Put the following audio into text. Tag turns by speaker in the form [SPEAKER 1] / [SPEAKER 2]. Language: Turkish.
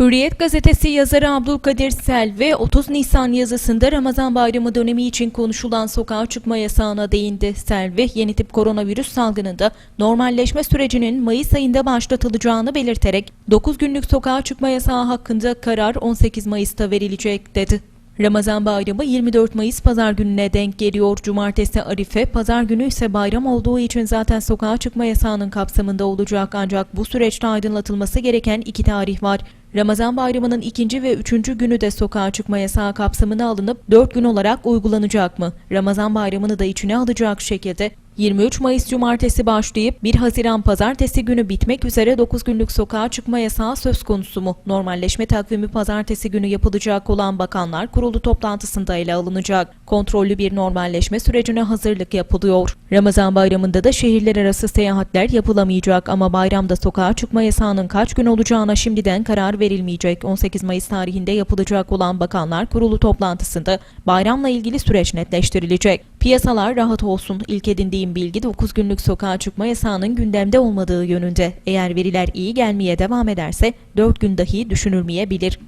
[SPEAKER 1] Hürriyet gazetesi yazarı Abdülkadir Selvi 30 Nisan yazısında Ramazan bayramı dönemi için konuşulan sokağa çıkma yasağına değindi. Selvi yeni tip koronavirüs salgınında normalleşme sürecinin Mayıs ayında başlatılacağını belirterek 9 günlük sokağa çıkma yasağı hakkında karar 18 Mayıs'ta verilecek dedi. Ramazan bayramı 24 Mayıs pazar gününe denk geliyor. Cumartesi Arife, pazar günü ise bayram olduğu için zaten sokağa çıkma yasağının kapsamında olacak ancak bu süreçte aydınlatılması gereken iki tarih var. Ramazan bayramının ikinci ve üçüncü günü de sokağa çıkma yasağı kapsamına alınıp 4 gün olarak uygulanacak mı? Ramazan bayramını da içine alacak şekilde 23 Mayıs Cumartesi başlayıp 1 Haziran Pazartesi günü bitmek üzere 9 günlük sokağa çıkma yasağı söz konusu mu? Normalleşme takvimi Pazartesi günü yapılacak olan Bakanlar Kurulu toplantısında ele alınacak. Kontrollü bir normalleşme sürecine hazırlık yapılıyor. Ramazan bayramında da şehirler arası seyahatler yapılamayacak ama bayramda sokağa çıkma yasağının kaç gün olacağına şimdiden karar verilmeyecek. 18 Mayıs tarihinde yapılacak olan Bakanlar Kurulu toplantısında bayramla ilgili süreç netleştirilecek. Piyasalar rahat olsun. İlk edindiğim bilgi 9 günlük sokağa çıkma yasağının gündemde olmadığı yönünde. Eğer veriler iyi gelmeye devam ederse 4 gün dahi düşünülmeyebilir.